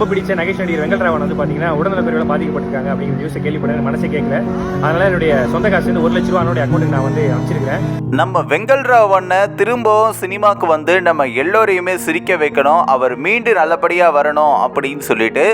ரொம்ப பிடிச்ச நகைச்சுவை நடிகர் வெங்கட்ராவன் வந்து பாத்தீங்கன்னா உடல்நலக்குறைவால பாதிக்கப்பட்டிருக்காங்க அப்படிங்கிற நியூஸை கேள்விப்பட்ட மனசே கேட்கல அதனால என்னுடைய சொந்த காசு வந்து ஒரு லட்ச ரூபா என்னுடைய அக்கௌண்ட்டுக்கு நான் வந்து அமைச்சிருக்கேன் நம்ம வெங்கல்ராவண்ணை திரும்பவும் சினிமாக்கு வந்து நம்ம எல்லோரையுமே சிரிக்க வைக்கணும். அவர் மீண்டும் நல்லபடியாக வரணும் அப்படின்னு சொல்லிட்டு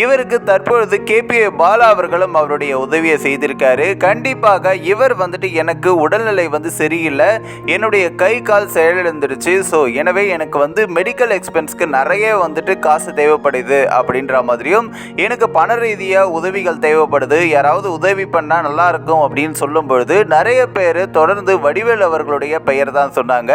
இவருக்கு தற்பொழுது கேபிஏ பாலா அவர்களும் அவருடைய உதவியை செய்திருக்காரு. கண்டிப்பாக இவர் வந்துட்டு எனக்கு உடல்நிலை வந்து சரியில்லை. என்னுடைய கை கால் செயலிழந்துருச்சு. ஸோ எனவே எனக்கு வந்து மெடிக்கல் எக்ஸ்பென்ஸ்க்கு நிறைய வந்துட்டு காசு தேவைப்படுது அப்படின்ற மாதிரியும் எனக்கு பண ரீதியாக உதவிகள் தேவைப்படுது. யாராவது உதவி பண்ணால் நல்லா இருக்கும் அப்படின்னு சொல்லும் பொழுது நிறைய பேர் தொடர்ந்து வடிவேல் அவர்களுடைய பெயர் தான் சொன்னாங்க.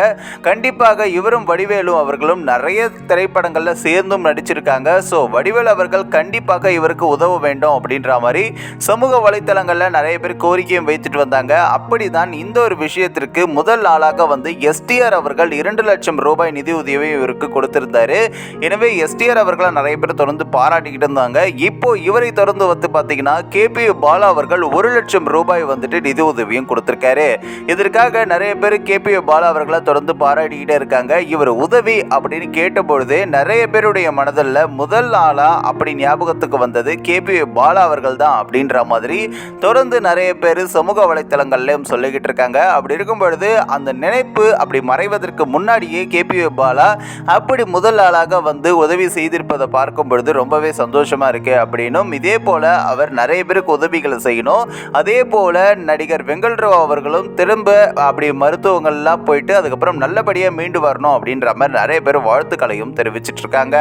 கண்டிப்பாக இவரும் வடிவேலு அவர்களும் நிறைய திரைப்படங்களில் சேர்ந்தும் நடிச்சிருக்காங்க. ஸோ வடிவேலு அவர்கள் கண்டிப்பாக இவருக்கு உதவ வேண்டும் அப்படின்ற மாதிரி சமூக வலைத்தளங்களில் நிறைய பேர் கோரிக்கையும் வைத்துட்டு வந்தாங்க. அப்படிதான் இந்த ஒரு விஷயத்திற்கு முதல் ஆளாக வந்து எஸ்டிஆர் அவர்கள் இரண்டு லட்சம் ரூபாய் நிதி உதவியை இவருக்கு கொடுத்திருந்தாரு. எனவே எஸ்டிஆர் அவர்களை நிறைய பேர் தொடர்ந்து பாராட்டிக்கிட்டு இருந்தாங்க. இப்போ இவரை தொடர்ந்து வந்து பார்த்தீங்கன்னா கேபி பாலா அவர்கள் ஒரு லட்சம் ரூபாய் வந்துட்டு நிதி உதவியும் கொடுத்துருக்காரு. இதற்காக நிறைய பேர் கேபி பாலா அவர்களை தொடர்ந்து பாராட்டிக்கிட்டே இருக்காங்க. இவர் உதவி அப்படின்னு கேட்டபொழுது நிறைய பேருடைய மனதில் முதல் ஆளா அப்படி ஞாபகத்துக்கு வந்தது கேபி பாலா அவர்கள் தான் அப்படின்ற மாதிரி தொடர்ந்து நிறைய பேர் சமூக வலைத்தளங்கள்லையும் சொல்லிக்கிட்டு இருக்காங்க. அப்படி இருக்கும் பொழுது அந்த நினைப்பு அப்படி மறைவதற்கு முன்னாடியே கேபி பாலா அப்படி முதல் ஆளாக வந்து உதவி செய்திருப்பதை பார்க்கும் பொழுது ரொம்பவே சந்தோஷமா இருக்கு அப்படின்னும் இதே போல அவர் நிறைய பேருக்கு உதவிகளை செய்யணும். அதே போல நடிகர் வெங்கல்ராவ் அவர்களும் திரும்ப அப்படி மருத்துவங்கள்லாம் போயிட்டு அதுக்கப்புறம் நல்லபடியாக மீண்டு வரணும் அப்படின்ற மாதிரி நிறைய பேர் வாழ்த்துக்களையும் தெரிவிச்சிட்டு இருக்காங்க.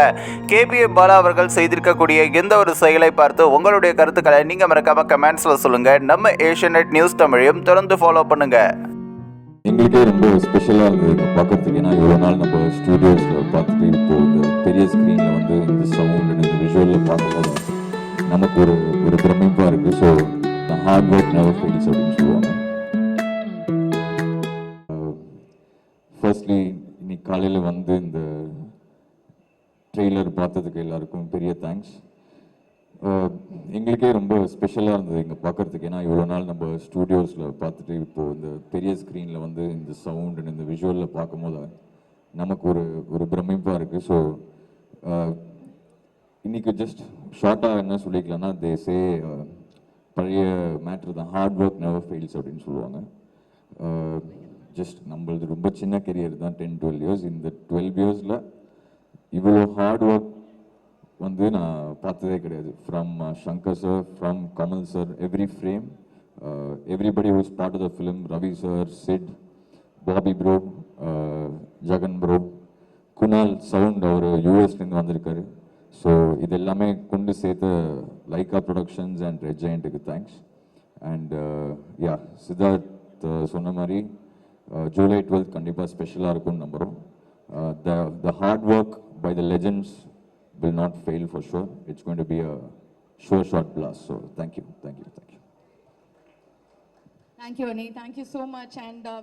பாலா அவர்கள் செய்திருக்கக்கூடிய எந்த ஒரு செயலை பார்த்து உங்களுடைய கருத்துக்களை நீங்க மறக்காம கமெண்ட்ஸ்ல சொல்லுங்க. நம்ம ஏஷியநெட் நியூஸ் தமிழையும் தொடர்ந்து ஃபாலோ பண்ணுங்க. எங்களுக்கே ரொம்ப ஸ்பெஷலாக இருந்தது. பார்க்குறதுக்கு ஏன்னா இவ்வளோ நாள் நம்ம ஸ்டூடியோஸில் பார்த்து விஷுவலில் நமக்கு ஒரு ஒரு பிரமிப்பாக இருக்குது so hard work never fails அப்படின்னு சொல்லுவாங்க. Um, ஃபர்ஸ்ட்லி இன்னைக்கு காலையில் வந்து இந்த ட்ரெய்லர் பார்த்ததுக்கு எல்லாருக்கும் பெரிய தேங்க்ஸ் um, எங்களுக்கே ரொம்ப ஸ்பெஷலாக இருந்தது இங்கே பார்க்கறதுக்கு. ஏன்னா இவ்வளோ நாள் நம்ம ஸ்டூடியோஸில் பார்த்துட்டு இப்போது இந்த பெரிய ஸ்க்ரீனில் வந்து இந்த சவுண்ட் இந்த விஷுவலில் பார்க்கும்போது நமக்கு ஒரு ஒரு பிரமிப்பாக இருக்குது ஸோ uh, இன்றைக்கி ஜஸ்ட் ஷார்ட்டாக என்ன சொல்லிக்கலாம்னா தே சே uh, பழைய மேட்ரு தான். ஹார்ட் ஒர்க் நெவர் ஃபெயில்ஸ் அப்படின்னு சொல்லுவாங்க. Uh, ஜஸ்ட் நம்மளது ரொம்ப சின்ன கெரியர் தான் டென் டுவெல் இயர்ஸ் இந்த டுவெல் இயர்ஸில் இவ்வளோ ஹார்ட் ஒர்க் வந்து நான் பார்த்ததே கிடையாது. From Shankar sir from Kamal sir every frame everybody who's part of the film Ravi sir Sid Bobby bro Jagan bro Kunal sound அவர் யூஎஸ்லேருந்து வந்திருக்காரு. ஸோ இது எல்லாமே கொண்டு சேர்த்த லைக்கா ப்ரொடக்ஷன்ஸ் அண்ட் ரெட் ஜெயண்ட்டுக்கு தேங்க்ஸ் அண்ட் யா சித்தார்த் சொன்ன மாதிரி ஜூலை டுவெல்த் கண்டிப்பாக ஸ்பெஷலாக இருக்கும்னு நம்புகிறோம் the the hard work by the legends will not fail for sure it's going to be a sure short blast so thank you thank you thank you Thank you, Ani. Thank you so much. And uh.